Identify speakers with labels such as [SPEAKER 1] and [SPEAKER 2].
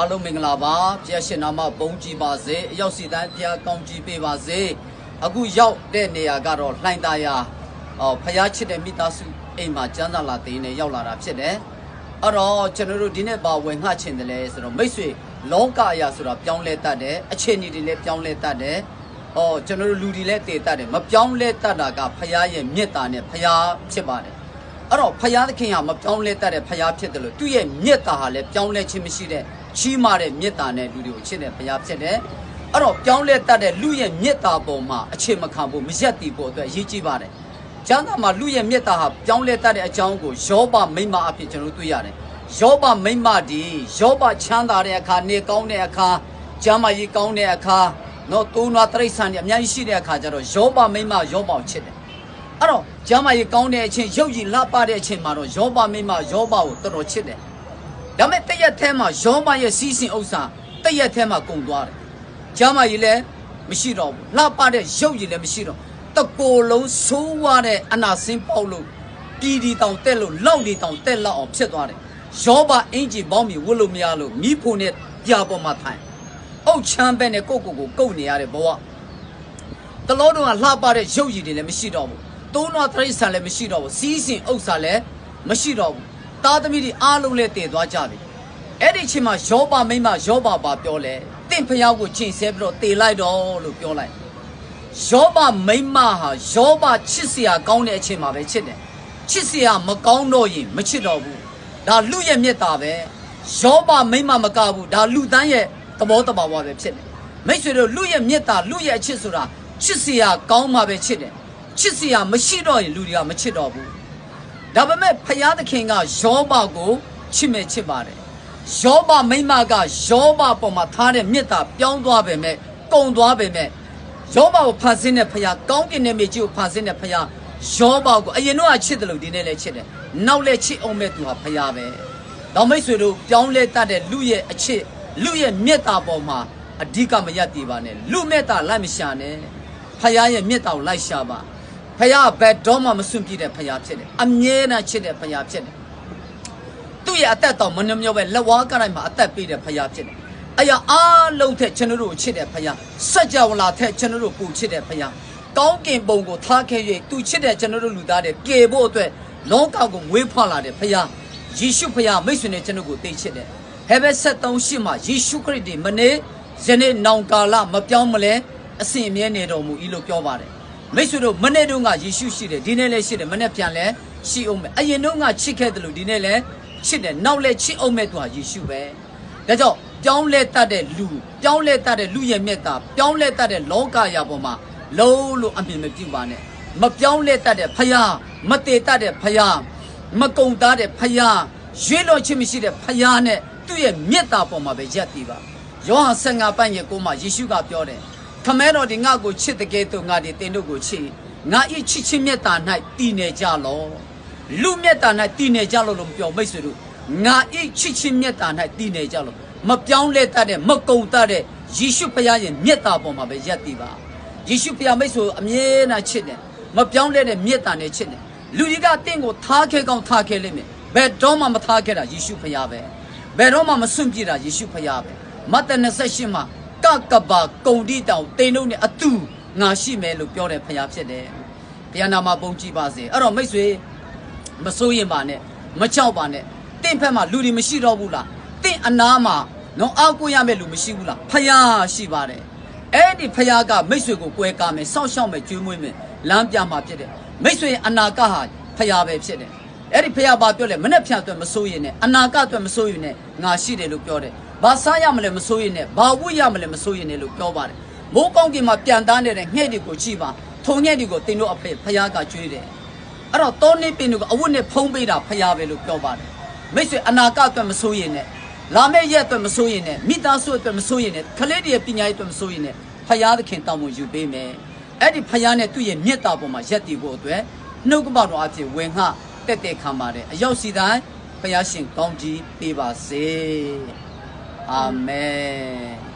[SPEAKER 1] အားလုံးမင်္ဂလာပါဖျက်ရှင်နာမဘုံကြည်ပါစေအရောက်စီတန်းဖျားကောင်းကြည်ပေးပါစေအခုရောက်တဲ့နေရာကတော့လှိုင်သာယာအော်ဖျားချစ်တဲ့မိသားစုအိမ်မှာကျမ်းစာလာသိနေရောက်လာတာဖြစ်တယ်အဲ့တော့ကျွန်တော်တို့ဒီနေ့ပါဝင်ငှချင်တယ်လဲဆိုတော့မိတ်ဆွေလောကအရာဆိုတာပြောင်းလဲတတ်တယ်အခြေအနေတွေလည်းပြောင်းလဲတတ်တယ်အော်ကျွန်တော်တို့လူတွေလည်းတည်တတ်တယ်မပြောင်းလဲတတ်တာကဖျားရဲ့မြတ်တာနဲ့ဖျားဖြစ်ပါတယ် အဲ့တော့ဖယားသခင်ဟာမပြောင်းလဲတတ်တဲ့ဖယားဖြစ်တယ်လို့သူ့ရဲ့မြတ်တာဟာလည်းပြောင်းလဲခြင်းမရှိတဲ့ချီးမာတဲ့မြတ်တာနဲ့လူတွေကိုချစ်တဲ့ဖယားဖြစ်တယ်အဲ့တော့ပြောင်းလဲတတ်တဲ့လူရဲ့မြတ်တာပေါ်မှာအခြေမခံဖို့မရက်တည်ဖို့အတွက်အရေးကြီးပါတယ်ကျမ်းစာမှာလူရဲ့မြတ်တာဟာပြောင်းလဲတတ်တဲ့အကြောင်းကိုယောဘမိမ့်မအဖြစ်ကျွန်တော်တို့တွေ့ရတယ်ယောဘမိမ့်မဒီယောဘချမ်းသာတဲ့အခါနေကောင်းတဲ့အခါကျမ်းမာရေးကောင်းတဲ့အခါနော်တိုးနွားတရိษံတွေအများကြီးရှိတဲ့အခါကျတော့ယောဘမိမ့်မယောဘကိုချစ်တယ် အဲ့တော့ကျမ်းမာရေးကောင်းတဲ့အချိန်ရုပ်ရည်လှပတဲ့အချိန်မှာတော့ယောဘမိမယောဘကိုတော်တော်ချစ်တယ်။ဒါပေမဲ့တရက်ထဲမှာယောဘရဲ့စီးစင်ဥစ္စာတရက်ထဲမှာကုန်သွားတယ်။ကျမ်းမာရေးလည်းမရှိတော့ဘူး။လှပတဲ့ရုပ်ရည်လည်းမရှိတော့တကိုယ်လုံးဆိုးဝါးတဲ့အနာဆင်းပေါက်လို့ပြည်ဒီတောင်တက်လို့လောက်ဒီတောင်တက်လောက်အောင်ဖြစ်သွားတယ်။ယောဘအင်ဂျီပေါင်းမီဝတ်လို့မရလို့မိဖို့နဲ့ပြာပေါ်မှာထိုင်။အုတ်ချမ်းပဲနဲ့ကိုယ့်ကိုယ်ကိုကုတ်နေရတဲ့ဘဝ။တလောတော့ကလှပတဲ့ရုပ်ရည်တွေလည်းမရှိတော့ဘူး သုံးတော့တရိษံလည်းမရှိတော့ဘူးစီးစင်ဥစ္စာလည်းမရှိတော့ဘူးသားသမီးတွေအားလုံးလည်းတည်သွားကြပြီအဲ့ဒီအချိန်မှာယောဘမိမ့်မယောဘပါပြောလဲတင့်ဖျားကိုချိန်ဆဲပြီးတော့တည်လိုက်တော့လို့ပြောလိုက်ယောဘမိမ့်မဟာယောဘချစ်စရာကောင်းတဲ့အချိန်မှာပဲချစ်တယ်ချစ်စရာမကောင်းတော့ရင်မချစ်တော့ဘူးဒါလူရဲ့မြတ်တာပဲယောဘမိမ့်မမကဘူးဒါလူတန်းရဲ့သဘောတဘာဝပဲဖြစ်တယ်မိတ်ဆွေတို့လူရဲ့မေတ္တာလူရဲ့အချစ်ဆိုတာချစ်စရာကောင်းမှပဲချစ်တယ် ချစ်စရာမရှိတော့ရင်လူတွေကမချစ်တော့ဘူးဒါပေမဲ့ဖယားသခင်ကယောဘကိုချစ်မဲ့ချစ်ပါတယ်ယောဘမိမ့်မကယောဘပေါ်မှာထားတဲ့မေတ္တာပြောင်းသွားပေမဲ့ကုံသွားပေမဲ့ယောဘကိုဖန်ဆင်းတဲ့ဖယားကောင်းကင်တဲ့မြေကြီးကိုဖန်ဆင်းတဲ့ဖယားယောဘကိုအရင်တော့ချစ်တယ်လို့ဒီနေ့လည်းချစ်တယ်နောက်လည်းချစ်အောင်မဲ့သူဟာဖယားပဲတော့မိတ်ဆွေတို့ပြောင်းလဲတတ်တဲ့လူရဲ့အချစ်လူရဲ့မေတ္တာပေါ်မှာအဓိကမရက်တည်ပါနဲ့လူမေတ္တာလိုက်မရှာနဲ့ဖခင်ရဲ့မေတ္တာကိုလိုက်ရှာပါ ဖခင်ကဘယ်တော့မှမစွန့်ပြစ်တဲ့ဖခင်ဖြစ်တယ်အမြဲတမ်းချစ်တဲ့ဖခင်ဖြစ်တယ်သူ့ရဲ့အသက်တော်မနှမျောပဲလက်ဝါးကတိုင်းမှာအသက်ပေးတဲ့ဖခင်ဖြစ်တယ်အရာအားလုံးထက်ကျွန်တော်တို့ကိုချစ်တဲ့ဖခင်စัจ java လာထက်ကျွန်တော်တို့ကိုချစ်တဲ့ဖခင်ကောင်းကင်ဘုံကိုထားခဲ့၍သူချစ်တဲ့ကျွန်တော်တို့လူသားတွေကယ်ဖို့အတွက်လောကကိုမွေးဖွားလာတဲ့ဖခင်ယေရှုဖခင်မိတ်ဆွေနဲ့ကျွန်တော်ကိုသိချစ်တယ်ဟဲဘက်73ရှိမှယေရှုခရစ်ဒီမနေ့ယနေ့နောင်ကာလမပြောင်းမလဲအစဉ်အမြဲနေတော်မူ၏လို့ပြောပါတယ် မိတ်ဆွေတို့မနေ့တုန်းကယေရှုရှိတယ်ဒီနေ့လည်းရှိတယ်မနေ့ပြန်လည်းရှိအောင်မယ်အရင်တုန်းကချစ်ခဲ့တယ်လို့ဒီနေ့လည်းချစ်တယ်နောက်လည်းချစ်အောင်မဲ့သူဟာယေရှုပဲဒါကြောင့်ပြောင်းလဲတတ်တဲ့လူပြောင်းလဲတတ်တဲ့လူရဲ့မြတ်တာပြောင်းလဲတတ်တဲ့လောကရာပေါ်မှာလုံးလို့အမြင်မပြုပါနဲ့မပြောင်းလဲတတ်တဲ့ဖယားမတည်တတ်တဲ့ဖယားမကုံသားတဲ့ဖယားရွေးလို့ချင်းမရှိတဲ့ဖယားနဲ့သူ့ရဲ့မြတ်တာပေါ်မှာပဲရက်တည်ပါယောဟန်15ပိုင်းရဲ့ကိုမှာယေရှုကပြောတယ် ခမဲတော်ဒီငါ့ကိုချစ်တဲ့ကဲ့သို့ငါဒီတင်တို့ကိုချစ်ငါဤချစ်ချင်းမြတ်တာ၌တည်နေကြလောလူမြတ်တာ၌တည်နေကြလို့လို့မပြောမိတ်ဆွေတို့ငါဤချစ်ချင်းမြတ်တာ၌တည်နေကြလို့မပြောင်းလဲတတ်တဲ့မကုံတတ်တဲ့ယေရှုဖခင်ရဲ့မြတ်တာပေါ်မှာပဲယက်တည်ပါယေရှုဖခင်မိတ်ဆွေအမြဲတမ်းချစ်တယ်မပြောင်းလဲတဲ့မြတ်တာနဲ့ချစ်တယ်လူကြီးကတင့်ကိုထားခဲကောင်းထားခဲလိမ့်မယ်ဘယ်တော့မှမထားခဲတာယေရှုဖခင်ပဲဘယ်တော့မှမစွန့်ပြေတာယေရှုဖခင်ပဲမဿဲ28မှာ ကကဘာကုံတိတောင်တင်တို့နဲ့အတူငါရှိမယ်လို့ပြောတဲ့ဖခင်ဖြစ်တယ်ဘုရားနာမပုံကြည်ပါစေအဲ့တော့မိတ်ဆွေမစိုးရင်ပါနဲ့မကြောက်ပါနဲ့တင့်ဖက်မှာလူတွေမရှိတော့ဘူးလားတင့်အနာမှာနော်အောက်ကိုရမဲ့လူမရှိဘူးလားဖယားရှိပါတယ်အဲ့ဒီဖယားကမိတ်ဆွေကိုကွဲကားမယ်စောင့်ရှောက်မယ်ကျွေးမွေးမယ်လမ်းပြမှာဖြစ်တယ်မိတ်ဆွေရဲ့အနာကဟာဖယားပဲဖြစ်တယ်အဲ့ဒီဖယားဘာပြောလဲမနဲ့ဖြတ်အတွက်မစိုးရင်နဲ့အနာကအတွက်မစိုးရင်နဲ့ငါရှိတယ်လို့ပြောတယ် ဘာစားရမလဲမစိုးရင်နဲ့ဘာဝတ်ရမလဲမစိုးရင်နဲ့လို့ပြောပါတယ်မိုးကောင်းကင်မှာပြန်တန်းနေတဲ့ငှဲ့တွေကိုကြည့်ပါထုံငှဲ့တွေကိုတင်တို့အဖေဖယားကကျွေးတယ်အဲ့တော့တောနေပင်တို့ကအဝတ်နဲ့ဖုံးပေးတာဖရားပဲလို့ပြောပါတယ်မိတ်ဆွေအနာကအတွက်မစိုးရင်နဲ့လာမယ့်ရက်အတွက်မစိုးရင်နဲ့မိသားစုအတွက်မစိုးရင်နဲ့ခလေးတွေရဲ့ပညာရေးအတွက်မစိုးရင်နဲ့ဖရားသခင်တောင်းဝန်ယူပေးမယ်အဲ့ဒီဖရားနဲ့သူ့ရဲ့မြတ်တာပေါ်မှာရက်တည်ဖို့အတွက်နှုတ်ကပတော်အဖြစ်ဝင်ငှတက်တက်ခံပါတယ်အရောက်စီတိုင်းဖရားရှင်ကောင်းကြီးပေးပါစေ အာမင်